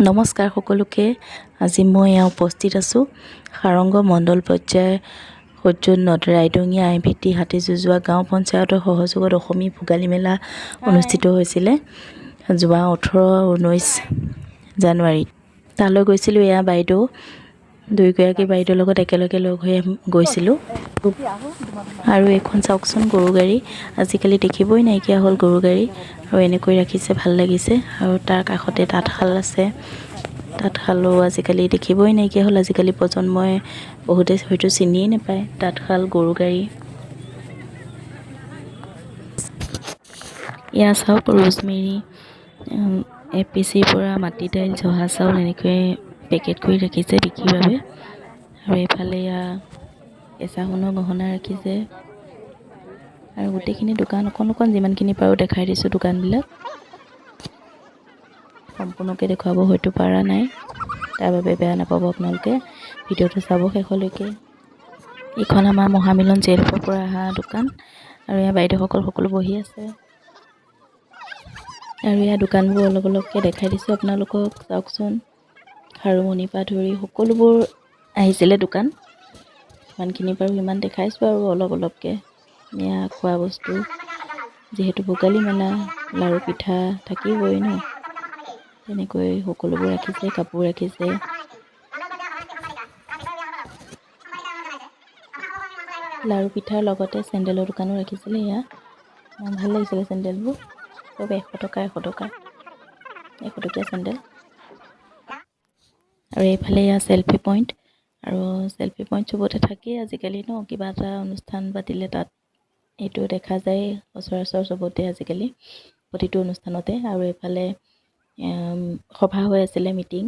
নমস্কাৰ সকলোকে। আজি মই এয়া উপস্থিত আছোঁ। সাৰংগ মণ্ডল পৰ্যায়ৰ সূৰ্য নদ ৰাইদঙীয়া আই ভি টি হাতী যুঁজোৱা গাঁও পঞ্চায়তৰ সহযোগত অসমী ভোগালী মেলা অনুষ্ঠিত হৈছিলে যোৱা ওঠৰ ঊনৈছ জানুৱাৰীত। তালৈ গৈছিলোঁ এয়া বাইদেউ। দুয়োগৰাকী বাইদেউৰ লগত একেলগে লগ হৈ গৈছিলোঁ। আৰু এইখন চাওকচোন গৰু গাড়ী। আজিকালি দেখিবই নাইকিয়া হ'ল গৰু গাড়ী। আৰু এনেকৈ ৰাখিছে ভাল লাগিছে। আৰু তাৰ কাষতে তাঁতশাল আছে। তাঁতশালো আজিকালি দেখিবই নাইকিয়া হ'ল। আজিকালি প্ৰজন্মই বহুতে হয়তো চিনিয়ে নাপায় তাঁতশাল গৰু গাড়ী। এয়া চাওক ৰোজমেৰী এ পি চিৰ পৰা মাটি দাইল জহা চাউল এনেকৈ পেকেট কৰি ৰাখিছে বিক্ৰীৰ বাবে। আৰু এইফালে এয়া কেঁচা সোণৰ গহনা ৰাখিছে। আৰু গোটেইখিনি দোকান অকণ অকণ যিমানখিনি পাৰোঁ দেখাই দিছোঁ দোকানবিলাক। সম্পূৰ্ণকৈ দেখুৱাব হয়তো পৰা নাই। তাৰ বাবে বেয়া নাপাব আপোনালোকে। ভিডিঅ'টো চাব শেষলৈকে। এইখন আমাৰ মহামিলন জেলপৰ পৰা অহা দোকান। আৰু এয়া বাইদেউসকল সকলো বহি আছে। আৰু এয়া দোকানবোৰ অলপ অলপকৈ দেখাই দিছোঁ আপোনালোকক। চাওকচোন। খাৰুমণিৰ পৰা ধৰি সকলোবোৰ আহিছিলে দোকান। যিমানখিনি পাৰোঁ সিমান দেখাইছোঁ আৰু অলপ অলপকৈ। এয়া খোৱা বস্তু যিহেতু ভোগালী মেলা লাড়ু পিঠা থাকিবই ন। তেনেকৈ সকলোবোৰ ৰাখিছে কাপোৰ ৰাখিছে। লাড়ু পিঠাৰ লগতে চেণ্ডেলৰ দোকানো ৰাখিছিলে এয়া। ভাল লাগিছিলে চেণ্ডেলবোৰ। চব এশ টকা এশ টকা। এশ টকীয়া চেণ্ডেল। আৰু এইফালে এয়া চেলফি পইণ্ট আৰু চেলফি পইণ্ট চবতে থাকেই আজিকালি ন কিবা এটা অনুষ্ঠান পাতিলে তাত এইটো দেখা যায় সচৰাচৰ চবতে আজিকালি প্ৰতিটো অনুষ্ঠানতে আৰু এইফালে সভা হৈ আছিলে মিটিং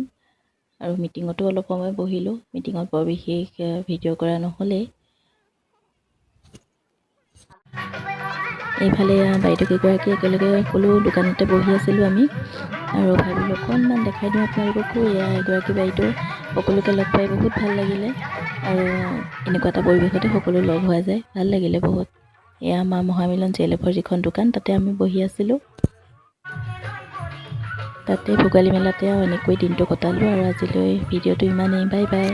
আৰু মিটিঙতো অলপ সময় বহিলোঁ মিটিঙত বৰ বিশেষ ভিডিঅ' কৰা নহ'লেই। এইফালে বাইদেউকেইগৰাকী একেলগে সকলো দোকানতে বহি আছিলোঁ আমি। আৰু ভাবিলোঁ অকণমান দেখাই দিওঁ আপোনালোককো এয়া এগৰাকী বাইদেউ সকলোকে লগ পাই বহুত ভাল লাগিলে আৰু এনেকুৱা এটা পৰিৱেশতে সকলো লগ হোৱা যায় ভাল লাগিলে বহুত। এয়া আমাৰ মহামিলন জে এল এফৰ যিখন দোকান তাতে আমি বহি আছিলোঁ। তাতে ভোগালী মেলাতে আৰু এনেকৈ দিনটো কটালোঁ আৰু আজিলৈ ভিডিঅ'টো ইমানেই বাই বাই।